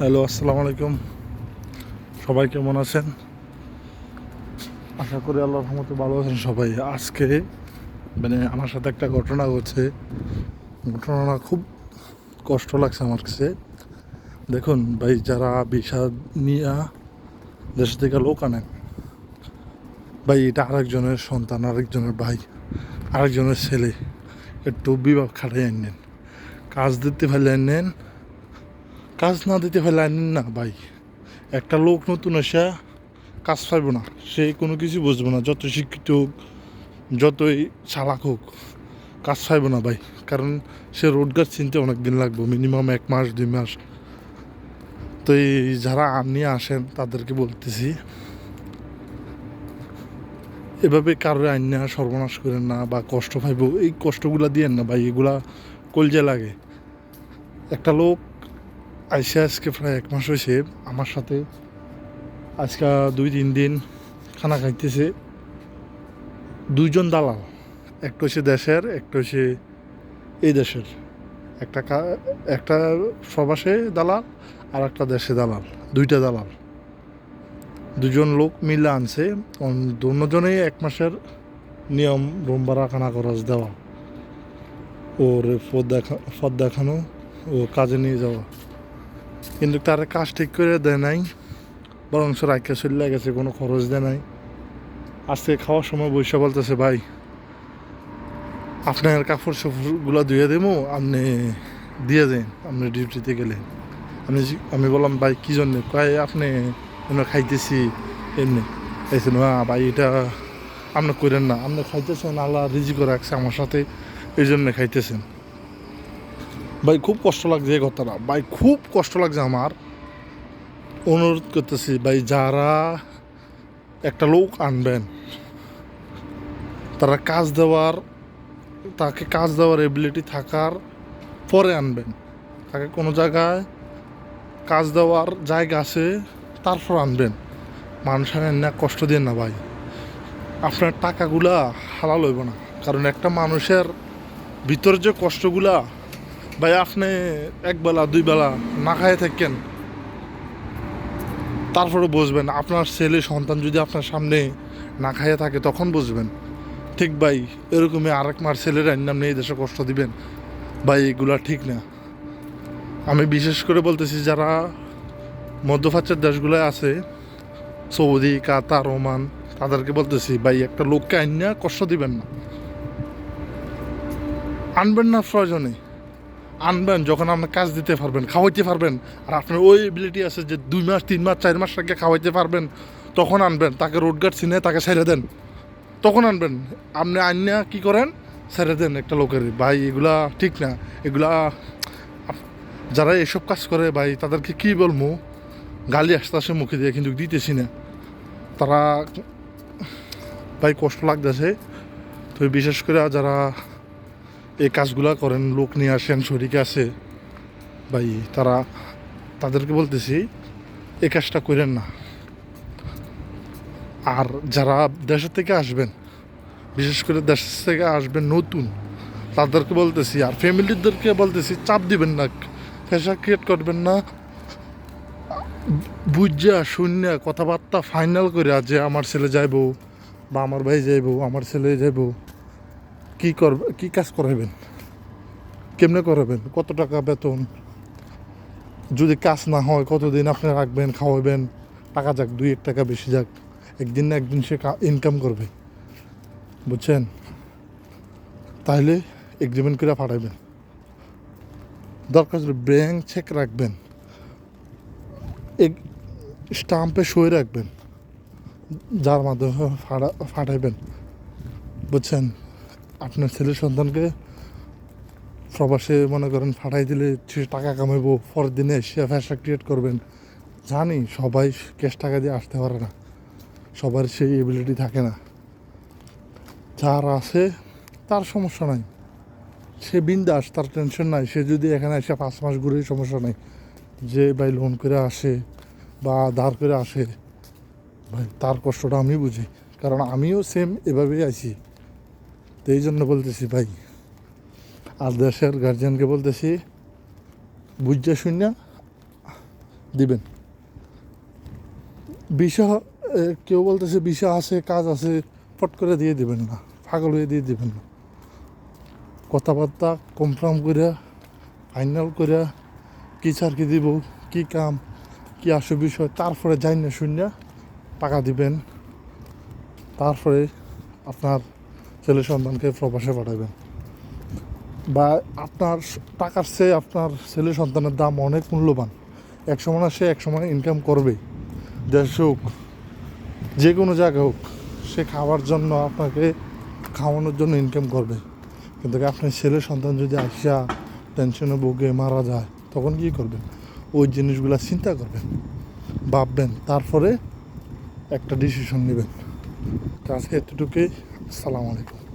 Hello, আসসালামু আলাইকুম। সবাই কেমন আছেন? আশা করি আল্লাহর রহমতে ভালো আছেন সবাই। আজকে মানে আমার সাথে একটা ঘটনা ঘটছে। ঘটনাটা খুব কষ্ট লাগছে আমার কাছে। দেখুন ভাই, যারা বিষাদ নিয়ে দেশ থেকে লোক আনেন, ভাই, এটা আরেকজনের সন্তান, আরেকজনের ভাই, আরেকজনের ছেলে, একটু বিভাগ খাটাই আনেন, কাজ দিতে ফেলে আনেন কাজ না দিতে পারলে আনেন না, ভাই। একটা লোক নতুন আসা, কাজ পাইব না। সে কোনো কিছু বুঝব না। যত শিক্ষিত হোক, যতই চালাক হোক, কাজ পাইব না, ভাই। কারণ সে রোজগার চিনতে অনেক দিন লাগবে মিনিমাম এক মাস, দুই মাস। তো এই যারা আপনি আসেন, তাদেরকে বলতেছি, এভাবে কারোর আইন না সর্বনাশ করেন না বা কষ্ট পাইব। এই কষ্টগুলা দিয়েন না, ভাই। এগুলা কলজে লাগে। একটা লোক আইসে আজকে প্রায় এক মাস হয়েছে আমার সাথে। আজকে দুই তিন দিন খানা খাইতেছে। দুইজন দালাল, একটা হচ্ছে দেশের, একটা হচ্ছে এই দেশের। একটা একটা প্রবাসে দালাল আর একটা দেশে দালাল, দুইটা দালাল। দুজন লোক মিলে আনছে দুজনেই এক মাসের নিয়ম রুম ভাড়া খানা খরচ দেওয়া। ওর পদ দেখা পদ দেখানো, ও কাজে নিয়ে যাওয়া। কিন্তু তার কাজ ঠিক করে দেয় নাই বরং রাখে চলে গেছে, কোনো খরচ দেয় নাই। আজকে খাওয়ার সময় বৈশা বলতেছে, ভাই, আপনার কাপড় সাপড়গুলো ধুয়ে দেবো আপনি দিয়ে দেন, আপনি ডিউটিতে গেলে আমি আমি বললাম, ভাই, কী জন্য? কয়, আপনি এমনি খাইতেছি এমনি এসে না, ভাই, এটা আপনি করেন না, আপনি খাইতেছেন, আল্লাহ রিজি করে রাখছে আমার সাথে, এই জন্যে খাইতেছেন। ভাই, খুব কষ্ট লাগছে এই কথাটা ভাই, খুব কষ্ট লাগছে আমার। অনুরোধ করতেছি, ভাই, যারা একটা লোক আনবেন, তারা কাজ দেওয়ার, তাকে কাজ দেওয়ার এবিলিটি থাকার পরে আনবেন। তাকে কোনো জায়গায় কাজ দেওয়ার জায়গা আছে, তারপর আনবেন। মানুষ আনেন না, কষ্ট দিয়ে না, ভাই। আপনার টাকাগুলা হালাল হইব না। কারণ একটা মানুষের ভিতরে যে কষ্টগুলা ভাই, আপনি এক বেলা, দুই বেলা না খাইয়ে থাকেন তারপরে বুঝবেন। আপনার ছেলে, সন্তান যদি আপনার সামনে না খাইয়ে থাকে, তখন বুঝবেন। ঠিক ভাই, এরকমই আরেক মার ছেলেরা নাম নিয়ে দেশে কষ্ট দিবেন। ভাই, এগুলা ঠিক না। আমি বিশেষ করে বলতেছি, যারা মধ্যপ্রাচ্যের দেশগুলোয় আছে, সৌদি, কাতার, ওমান, তাদেরকে বলতেছি, ভাই, একটা লোককে আইন না কষ্ট দিবেন না। আনবেন না প্রয়োজনে। আনবেন, যখন আপনি কাজ দিতে পারবেন, খাওয়াইতে পারবেন, আর আপনার ওই এবিলিটি আছে যে দুই মাস, তিন মাস, চার মাস আগে খাওয়াইতে পারবেন, তখন আনবেন। তাকে রোডগার্ড চিনে তাকে ছেড়ে দেন। তখন আনবেন। আপনি আন্যা কি করেন? ছেড়ে দেন একটা লোকের। ভাই, এগুলা ঠিক না। এগুলা যারা এসব কাজ করে, ভাই, তাদেরকে কি বলব গালি আসতে আসে মুখে দিয়ে কিন্তু দিতেছি না। তারা, ভাই, কষ্ট লাগতেছে। তো বিশেষ করে যারা এই কাজগুলা করেন, লোক নিয়ে আসেন, শরিক আছে। ভাই, তারা, তাদেরকে বলতেছি, এই কাজটা করেন না। আর যারা দেশের থেকে আসবেন, বিশেষ করে দেশ থেকে আসবেন নতুন, তাদেরকে বলতেছি, আর ফ্যামিলিদেরকে বলতেছি, চাপ দিবেন না প্রেশার ক্রিয়েট করবেন না। বুঝা, শূন্য কথাবার্তা ফাইনাল করে যে আমার ছেলে যাইবো, বা আমার ভাই যাইব, আমার ছেলে যাইবো কি করবে, কি কাজ করাবেন কেমনে করাবেন কত টাকা বেতন? যদি কাজ না হয়, কতদিন আপনি রাখবেন, খাওয়াবেন? টাকা যাক, দুই এক টাকা বেশি যাক। একদিন না একদিন সে ইনকাম করবে। বুঝছেন? তাহলে এগ্রিমেন্ট করে পাঠাবেন দরকার হলে ব্যাংক চেক রাখবেন। এক স্টাম্পে সই রাখবেন। যার মাধ্যমে ফাড়া ফাটাইবেন বুঝছেন? আপনার ছেলে সন্তানকে প্রবাসে মনে করেন ফাটাই দিলে সে টাকা কামাইবো, পরের দিনে সে ফ্যাশা ক্রিয়েট করবেন। জানি সবাই ক্যাশ টাকা দিয়ে আসতে পারে না। সবার সেই এবিলিটি থাকে না। যার আছে, তার সমস্যা নাই। সে বিন্দাস, তার টেনশন নাই। সে যদি এখানে এসে পাঁচ মাস ঘুরে সমস্যা নাই। যে ভাই লোন করে আসে বা ধার করে আসে, ভাই তার কষ্টটা আমি বুঝি। কারণ আমিও সেম এভাবেই আছি। তো এই জন্য বলতেছি, ভাই, আর দেশের গার্জিয়ানকে বলতেছি, বুঝতে শূন্য দিবেন। বিষা কেউ বলতেছে বিষা আছে, কাজ আছে, ফট করে দিয়ে দিবেন না, পাগল হয়ে দিয়ে দিবেন না। কথাবার্তা কনফার্ম করে ফাইনাল করে কি চারকি দিব, কি কাম, কি আসে বিষয়, তারপরে যাই না শূন্য টাকা দিবেন। তারপরে আপনার ছেলে সন্তানকে প্রবাসে পাঠাবেন। বা আপনার টাকার চেয়ে আপনার ছেলে সন্তানের দাম অনেক মূল্যবান। এক সময় সে এক সময় ইনকাম করবে দেশ হোক যে কোনো জায়গা হোক, সে খাওয়ার জন্য আপনাকে খাওয়ানোর জন্য ইনকাম করবে। কিন্তু আপনার ছেলে সন্তান যদি আসা টেনশনে ভোগে মারা যায়, তখন কি করবেন? ওই জিনিসগুলো চিন্তা করবেন, ভাববেন, তারপরে একটা ডিসিশন নেবেন। আজকে এতটুকুই। আসসালামু আলাইকুম।